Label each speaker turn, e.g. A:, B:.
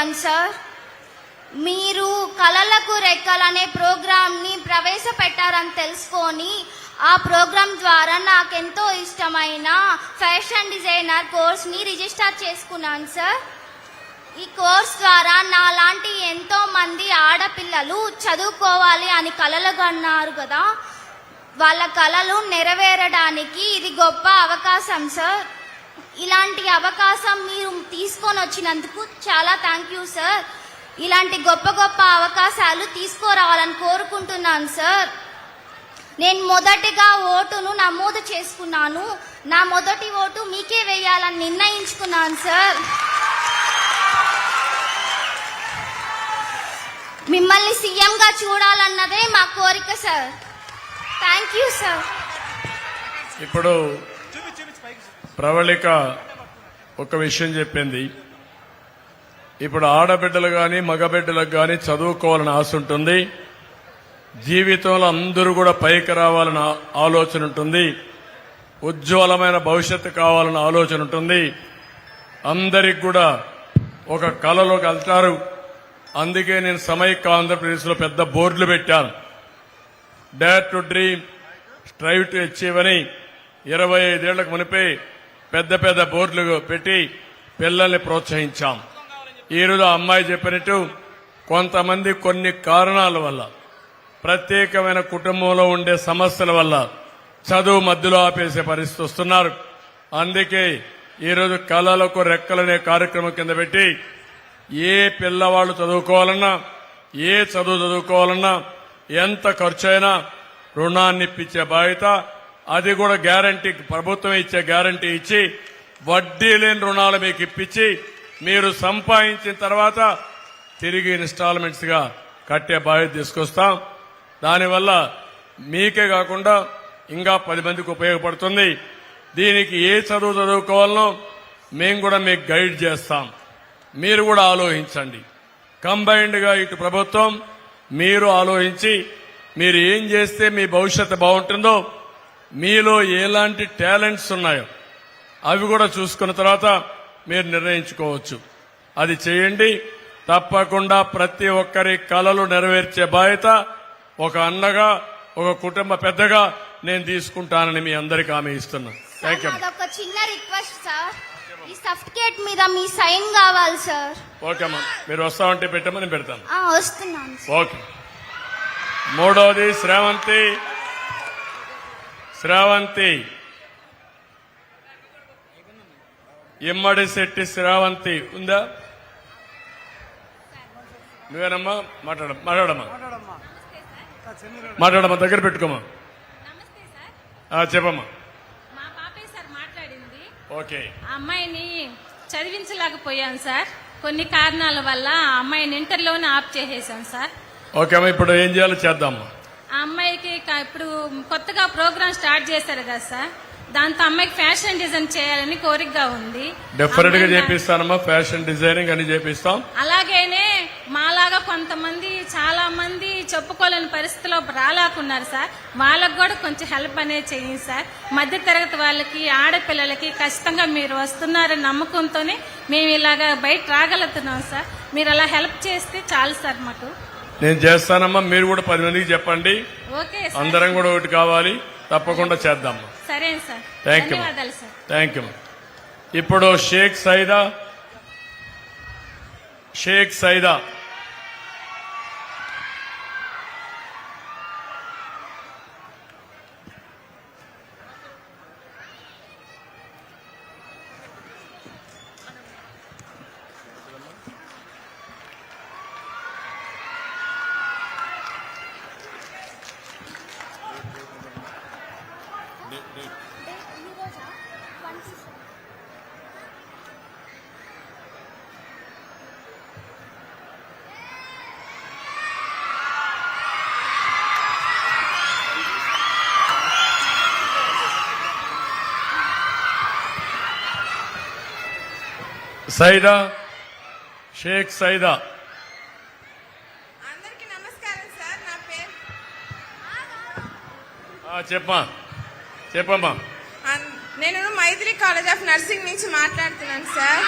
A: నష్టపోయాను sir మీరు కళలకు రెక్కలనే ప్రోగ్రామ్ని ప్రవేశపెట్టారని తెలుసుకొని ఆ ప్రోగ్రాం ద్వారా నాకెంతో ఇష్టమైన ఫ్యాషన్ డిజైనర్ కోర్స్ని రిజిస్టర్ చేసుకున్నాను సార్. ఈ కోర్స్ ద్వారా నాలాంటి ఎంతో మంది ఆడపిల్లలు చదువుకోవాలి అని కలలు కన్నారు కదా. వాళ్ళ కలలు నెరవేరడానికి ఇది గొప్ప అవకాశం సార్. ఇలాంటి అవకాశం మీరు తీసుకొని వచ్చినందుకు చాలా థ్యాంక్ యూ సార్ ఇలాంటి గొప్ప గొప్ప అవకాశాలు తీసుకురావాలని కోరుకుంటున్నాను సార్ నేను మొదటిగా ఓటును నమోదు చేసుకున్నాను. నా మొదటి ఓటు మీకే వేయాలని నిర్ణయించుకున్నాను సార్ మిమ్మల్ని సీఎంగా చూడాలన్నదే మా కోరిక సార్ థ్యాంక్ యూ సార్
B: ఇప్పుడు ప్రవళిక ఒక విషయం చెప్పింది. ఇప్పుడు ఆడబిడ్డలు కానీ మగబిడ్డలకు కానీ చదువుకోవాలని ఆశ ఉంటుంది. జీవితంలో అందరూ కూడా పైకి రావాలని ఆలోచన ఉంటుంది. ఉజ్వలమైన భవిష్యత్తు కావాలని ఆలోచన ఉంటుంది. అందరికి కూడా ఒక కళలోకి వెళ్తారు. అందుకే నేను సమైక్య ఆంధ్రప్రదేశ్లో పెద్ద బోర్డులు పెట్టాను. Dare to dream strive to achieve అని ఇరవై ఐదేళ్ళకు మునిపే పెద్ద పెద్ద బోర్డులు పెట్టి పిల్లల్ని ప్రోత్సహించాం. ఈరోజు అమ్మాయి చెప్పినట్టు కొంతమంది కొన్ని కారణాల వల్ల ప్రత్యేకమైన కుటుంబంలో ఉండే సమస్యల వల్ల చదువు మధ్యలో ఆపేసే పరిస్థితి వస్తున్నారు. అందుకే ఈరోజు కళలకు రెక్కలనే కార్యక్రమం కింద పెట్టి ఏ పిల్లవాళ్ళు చదువుకోవాలన్నా ఏ చదువు చదువుకోవాలన్నా ఎంత ఖర్చు అయినా రుణాన్ని ఇప్పించే బాధ్యత అది కూడా గ్యారంటీ ప్రభుత్వం ఇచ్చే గ్యారంటీ ఇచ్చి వడ్డీ లేని రుణాలు మీకు ఇప్పించి మీరు సంపాదించిన తర్వాత తిరిగి ఇన్స్టాల్మెంట్స్గా కట్టే బాధ్యత తీసుకొస్తాం. దానివల్ల మీకే కాకుండా ఇంకా పది మందికి ఉపయోగపడుతుంది. దీనికి ఏ చదువు చదువుకోవాలనో మేము కూడా మీకు గైడ్ చేస్తాం. మీరు కూడా ఆలోచించండి. కంబైన్డ్గా ఇటు ప్రభుత్వం మీరు ఆలోచించి మీరు ఏం చేస్తే మీ భవిష్యత్తు బాగుంటుందో మీలో ఎలాంటి టాలెంట్స్ ఉన్నాయో అవి కూడా చూసుకున్న తర్వాత మీరు నిర్ణయించుకోవచ్చు. అది చేయండి. తప్పకుండా ప్రతి ఒక్కరి కలలు నెరవేర్చే బాధ్యత ఒక అన్నగా ఒక కుటుంబ పెద్దగా నేను తీసుకుంటానని మీ అందరికీ హామీ ఇస్తున్నాను. థ్యాంక్ యూ
A: అదొక చిన్న రిక్వెస్ట్ సార్. ఈ సర్టిఫికేట్ మీద మీ సైన్ కావాలి సార్.
B: ఓకే అమ్మా. మీరు వస్తామంటే పెట్టమని పెడతాను.
A: వస్తున్నాను.
B: ఓకే. మూడవది శ్రావంతి. శ్రావంతి. ఇమ్మడి శెట్టి శ్రావంతి ఉందా? నువ్వేనమ్మా? మాట్లాడ మాట్లాడమ్మా. మాట్లాడమ్మా దగ్గర పెట్టుకోమా
C: నమస్తే సార్.
B: ఆ, చెప్పమ్మా.
C: మా పాపే సార్ మాట్లాడింది.
B: ఓకే.
C: అమ్మాయిని చదివించలేకపోయాను సార్. కొన్ని కారణాల వల్ల అమ్మాయిని ఇంటర్లోనే ఆఫ్ చేసేసాం సార్.
B: ఓకే అమ్మా ఇప్పుడు ఏం చేయాలో చేద్దామా
C: ఆ అమ్మాయికి ఇప్పుడు కొత్తగా ప్రోగ్రామ్ స్టార్ట్ చేశారు కదా సార్ దాంతో అమ్మాయికి ఫ్యాషన్ డిజైన్ చేయాలని కోరికగా ఉంది. డెఫినెట్గా
B: చేపిస్తానమ్మా ఫ్యాషన్ డిజైనింగ్ అని చేపిస్తాం.
C: అలాగేనే మాలాగా కొంతమంది చాలా మంది చెప్పుకోలేని పరిస్థితిలో రాలేకున్నారు సార్. వాళ్ళకు కూడా కొంచెం హెల్ప్ అనేది చేయండి సార్. మధ్య తరగతి వాళ్ళకి ఆడపిల్లలకి ఖచ్చితంగా మీరు వస్తున్నారని నమ్మకంతోనే మేము ఇలాగా బయట రాగలుగుతున్నాం సార్. మీరు అలా హెల్ప్ చేస్తే చాలు సార్ మాకు.
B: నేను చేస్తానమ్మా మీరు కూడా పది మందికి చెప్పండి. అందరం కూడా ఒకటి కావాలి. తప్పకుండా చేద్దాం
C: సరే సార్.
B: Thank you.
C: ధన్యవాదాలు సార్.
B: థ్యాంక్ యూ ఇప్పుడు షేక్ సైదా. షేక్ సైదా. సైదా షేక్ సైదా.
D: అందరికీ నమస్కారం సార్ నా పేరు.
B: ఆ, చెప్పమా చెప్పమ్మా.
D: నేను మైథిలి కాలేజ్ ఆఫ్ నర్సింగ్ నుంచి మాట్లాడుతున్నాను సార్.